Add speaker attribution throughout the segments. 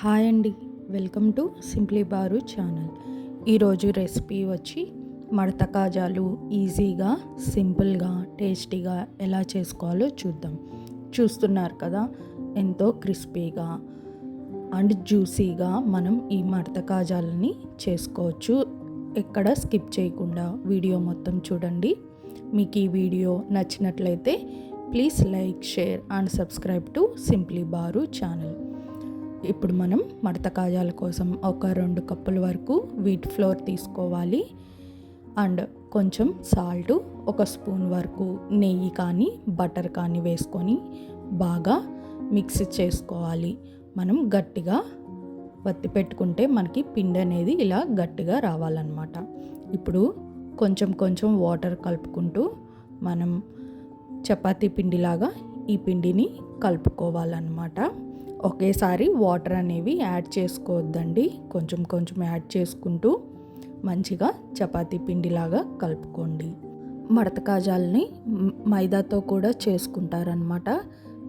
Speaker 1: Hi అండి. Welcome to simply బారు channel. ఈరోజు రెసిపీ వచ్చి మడత కాజాలు ఈజీగా సింపుల్గా టేస్టీగా ఎలా చేసుకోవాలో చూద్దాం. చూస్తున్నారు కదా ఎంతో క్రిస్పీగా అండ్ జ్యూసీగా మనం ఈ మడత కాజాలని చేసుకోవచ్చు. ఎక్కడ స్కిప్ చేయకుండా వీడియో మొత్తం చూడండి. మీకు ఈ వీడియో నచ్చినట్లయితే please like share and subscribe to simply bar channel. ఇప్పుడు మనం మడత కాజాల కోసం ఒక రెండు కప్పుల వరకు వీట్ ఫ్లోర్ తీసుకోవాలి. అండ్ కొంచెం సాల్ట్ ఒక స్పూన్ వరకు నెయ్యి కానీ బటర్ కానీ వేసుకొని బాగా మిక్స్ చేసుకోవాలి. మనం గట్టిగా వత్తి పెట్టుకుంటే మనకి పిండి అనేది ఇలా గట్టిగా రావాలన్నమాట. ఇప్పుడు కొంచెం కొంచెం వాటర్ కలుపుకుంటూ మనం చపాతీ పిండిలాగా ఈ పిండిని కలుపుకోవాలన్నమాట. ఒకేసారి వాటర్ అనేవి యాడ్ చేసుకోవద్దండి. కొంచెం కొంచెం యాడ్ చేసుకుంటూ మంచిగా చపాతీ పిండిలాగా కలుపుకోండి. మడత కాజాలని మైదాతో కూడా చేసుకుంటారనమాట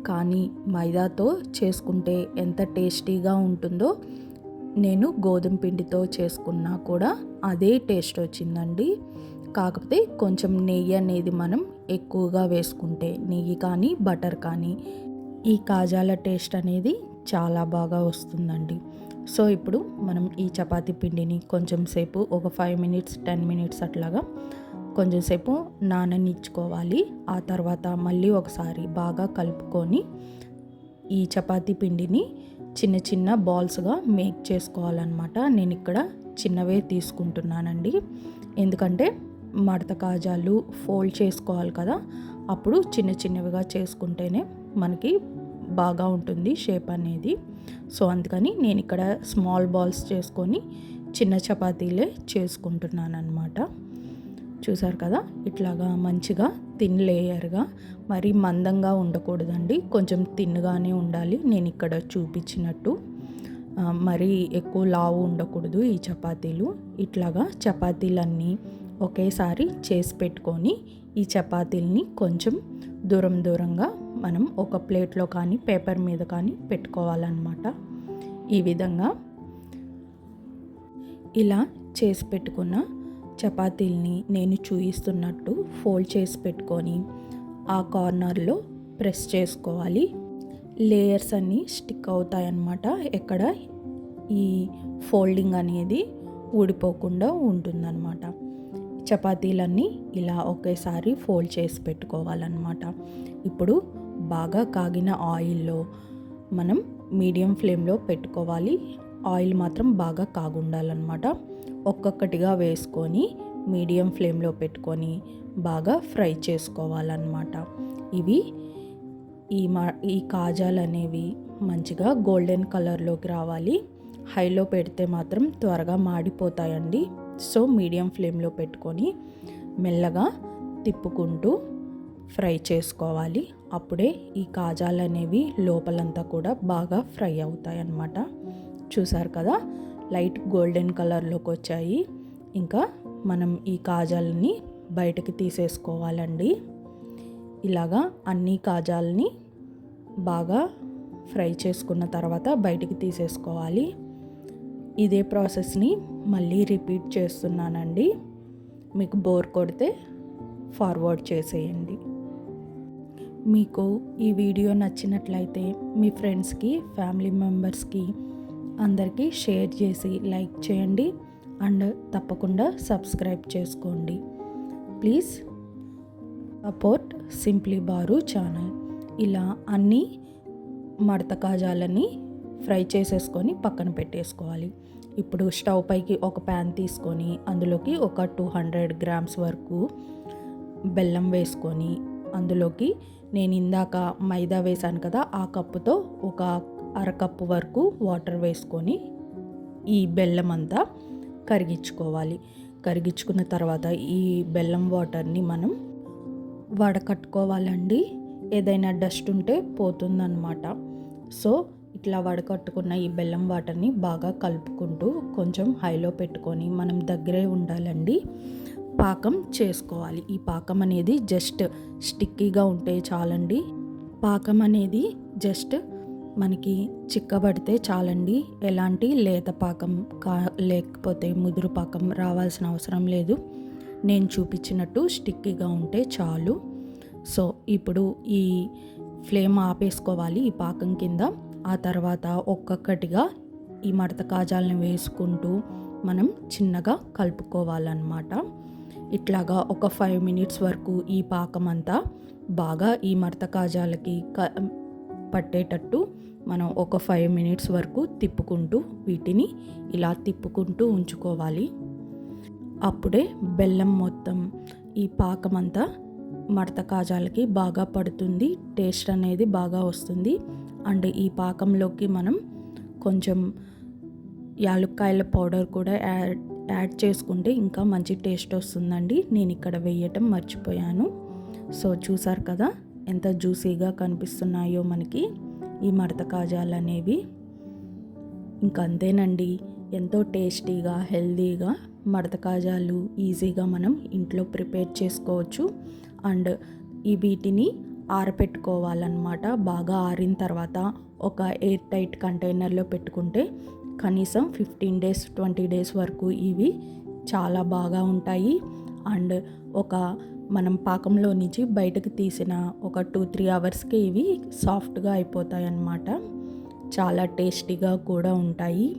Speaker 1: కానీ మైదాతో చేసుకుంటే ఎంత టేస్టీగా ఉంటుందో నేను గోధుమ పిండితో చేసుకున్నా కూడా అదే టేస్ట్ వచ్చిందండి. కాకపోతే కొంచెం నెయ్యి అనేది మనం ఎక్కువగా వేసుకుంటే నెయ్యి కానీ బటర్ కానీ ఈ కాజాల టేస్ట్ అనేది చాలా బాగా వస్తుందండి. సో ఇప్పుడు మనం ఈ చపాతీ పిండిని కొంచెం సేపు ఒక ఫైవ్ మినిట్స్ టెన్ మినిట్స్ అట్లాగా కొంచెం సేపు నాననిచ్చుకోవాలి. ఆ తర్వాత మళ్ళీ ఒకసారి బాగా కలుపుకొని ఈ చపాతీ పిండిని చిన్న చిన్న బాల్స్గా మేక్ చేసుకోవాలన్నమాట. నేను ఇక్కడ చిన్నవే తీసుకుంటున్నానండి. ఎందుకంటే మడత కాజాలు ఫోల్డ్ చేసుకోవాలి కదా అప్పుడు చిన్న చిన్నవిగా చేసుకుంటేనే మనకి బాగా ఉంటుంది షేప్ అనేది. సో అందుకని నేను ఇక్కడ స్మాల్ బాల్స్ చేసుకొని చిన్న చపాతీలే చేసుకుంటున్నాను అనమాట చూసారు కదా? ఇట్లాగా మంచిగా తిన్ లేయర్గా మరి మందంగా ఉండకూడదండి. కొంచెం తిన్నుగానే ఉండాలి. నేను ఇక్కడ చూపించినట్టు. మరీ ఎక్కువ లావు ఉండకూడదు ఈ చపాతీలు. ఇట్లాగా చపాతీలన్నీ ఒకేసారి చేసి పెట్టుకొని ఈ చపాతీల్ని కొంచెం దూరం దూరంగా మనం ఒక ప్లేట్లో కానీ పేపర్ మీద కానీ పెట్టుకోవాలన్నమాట. ఈ విధంగా ఇలా చేసి పెట్టుకున్న చపాతీల్ని నేను చూపిస్తున్నట్టు ఫోల్డ్ చేసి పెట్టుకొని ఆ కార్నర్లో ప్రెస్ చేసుకోవాలి. లేయర్స్ అన్నీ స్టిక్ అవుతాయన్నమాట. ఎక్కడ ఈ ఫోల్డింగ్ అనేది ఊడిపోకుండా ఉంటుందన్నమాట. చపాతీలన్నీ ఇలా ఒకేసారి ఫోల్డ్ చేసి పెట్టుకోవాలన్నమాట. ఇప్పుడు బాగా కాగిన ఆయిల్లో మనం మీడియం ఫ్లేమ్లో పెట్టుకోవాలి. ఆయిల్ మాత్రం బాగా కాగుండాలన్నమాట. ఒక్కొక్కటిగా వేసుకొని మీడియం ఫ్లేమ్లో పెట్టుకొని బాగా ఫ్రై చేసుకోవాలన్నమాట. ఇవి ఈ మా ఈ కాజాలు అనేవి మంచిగా గోల్డెన్ కలర్లోకి రావాలి. హైలో పెడితే మాత్రం త్వరగా మాడిపోతాయండి. సో మీడియం ఫ్లేమ్లో పెట్టుకొని మెల్లగా తిప్పుకుంటూ ఫ్రై చేసుకోవాలి. అప్పుడే ఈ కాజాలు అనేవి లోపలంతా కూడా బాగా ఫ్రై అవుతాయి అన్నమాట చూసారు కదా? లైట్ గోల్డెన్ కలర్లోకి వచ్చాయి. ఇంకా మనం ఈ కాజాలని బయటకి తీసేసుకోవాలండి. ఇలాగా అన్ని కాజాలని బాగా ఫ్రై చేసుకున్న తర్వాత బయటికి తీసేసుకోవాలి. ఇదే ప్రాసెస్ని మళ్ళీ రిపీట్ చేస్తున్నానండి. మీకు బోర్ కొడితే ఫార్వర్డ్ చేసేయండి. మీకు ఈ వీడియో నచ్చినట్లయితే మీ ఫ్రెండ్స్కి ఫ్యామిలీ మెంబర్స్కి అందరికీ షేర్ చేసి లైక్ చేయండి అండ్ తప్పకుండా సబ్స్క్రైబ్ చేసుకోండి. ప్లీజ్ సపోర్ట్ సింప్లీ బారు ఛానల్. ఇలా అన్నీ మడత కాజాలని ఫ్రై చేసేసుకొని పక్కన పెట్టేసుకోవాలి. ఇప్పుడు స్టవ్ పైకి ఒక ప్యాన్ తీసుకొని అందులోకి ఒక టూ హండ్రెడ్ గ్రామ్స్ వరకు బెల్లం వేసుకొని అందులోకి నేను ఇందాక మైదా వేశాను కదా ఆ కప్పుతో ఒక అరకప్పు వరకు వాటర్ వేసుకొని ఈ బెల్లం అంతా కరిగించుకోవాలి. కరిగించుకున్న తర్వాత ఈ బెల్లం వాటర్ని మనం వడకట్టుకోవాలండి. ఏదైనా డస్ట్ ఉంటే పోతుందన్నమాట. సో ఇట్లా వడకట్టుకున్న ఈ బెల్లం వాటర్ని బాగా కలుపుకుంటూ కొంచెం హైలో పెట్టుకొని మనం దగ్గరే ఉండాలండి. పాకం చేసుకోవాలి. ఈ పాకం అనేది జస్ట్ స్టిక్కీగా ఉంటే చాలండి. పాకం అనేది జస్ట్ మనకి చిక్కబడితే చాలండి. ఎలాంటి లేత పాకం కా లేకపోతే ముదురు పాకం రావాల్సిన అవసరం లేదు. నేను చూపించినట్టు స్టిక్కీగా ఉంటే చాలు. సో ఇప్పుడు ఈ ఫ్లేమ్ ఆపేసుకోవాలి ఈ పాకం కింద. ఆ తర్వాత ఒక్కొక్కటిగా ఈ మడత కాజాలను వేసుకుంటూ మనం చిన్నగా కలుపుకోవాలన్నమాట. ఇట్లాగా ఒక ఫైవ్ మినిట్స్ వరకు ఈ పాకం అంతా బాగా ఈ మడత కాజాలకి క పట్టేటట్టు మనం ఒక ఫైవ్ మినిట్స్ వరకు తిప్పుకుంటూ వీటిని ఇలా తిప్పుకుంటూ ఉంచుకోవాలి. అప్పుడే బెల్లం మొత్తం ఈ పాకం అంతా మడత కాజాలకి బాగా పడుతుంది టేస్ట్ అనేది బాగా వస్తుంది. అండ్ ఈ పాకంలోకి మనం కొంచెం యాలుక్కాయల పౌడర్ కూడా యాడ్ యాడ్ చేసుకుంటే ఇంకా మంచి టేస్ట్ వస్తుందండి. నేను ఇక్కడ వేయటం మర్చిపోయాను. సో చూసారు కదా ఎంత జ్యూసీగా కనిపిస్తున్నాయో మనకి ఈ మడత కాజాలు అనేవి. ఇంకా అంతేనండి ఎంతో టేస్టీగా హెల్తీగా మడత కాజాలు ఈజీగా మనం ఇంట్లో ప్రిపేర్ చేసుకోవచ్చు. అండ్ ఈ వీటిని ఆరపెట్టుకోవాలన్నమాట. బాగా ఆరిన తర్వాత ఒక ఎయిర్ టైట్ కంటైనర్లో పెట్టుకుంటే కనీసం ఫిఫ్టీన్ డేస్ ట్వంటీ డేస్ వరకు ఇవి చాలా బాగా ఉంటాయి. అండ్ ఒక మనం పాకంలో నుంచి బయటకు తీసిన ఒక టూ త్రీ అవర్స్కి ఇవి సాఫ్ట్గా అయిపోతాయి అన్నమాట చాలా టేస్టీగా కూడా ఉంటాయి.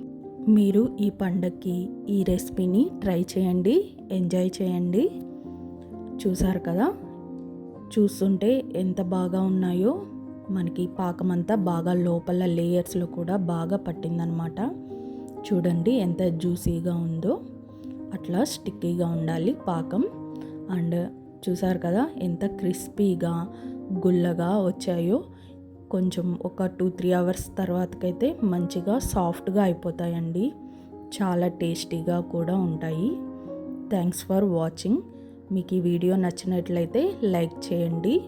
Speaker 1: మీరు ఈ పండగకి ఈ రెసిపీని ట్రై చేయండి ఎంజాయ్ చేయండి. చూసారు కదా? చూస్తుంటే ఎంత బాగా ఉన్నాయో మనకి పాకం అంతా బాగా లోపల లేయర్స్లో కూడా బాగా పట్టిందనమాట చూడండి ఎంత జ్యూసీగా ఉందో. అట్లా స్టిక్కీగా ఉండాలి పాకం. అండ్ చూసారు కదా ఎంత క్రిస్పీగా గుల్లగా వచ్చాయో. కొంచెం ఒక టూ త్రీ అవర్స్ తర్వాతకైతే మంచిగా సాఫ్ట్గా అయిపోతాయండి. చాలా టేస్టీగా కూడా ఉంటాయి. Thanks for watching. మీకు ఈ వీడియో నచ్చినట్లయితే లైక్ చేయండి.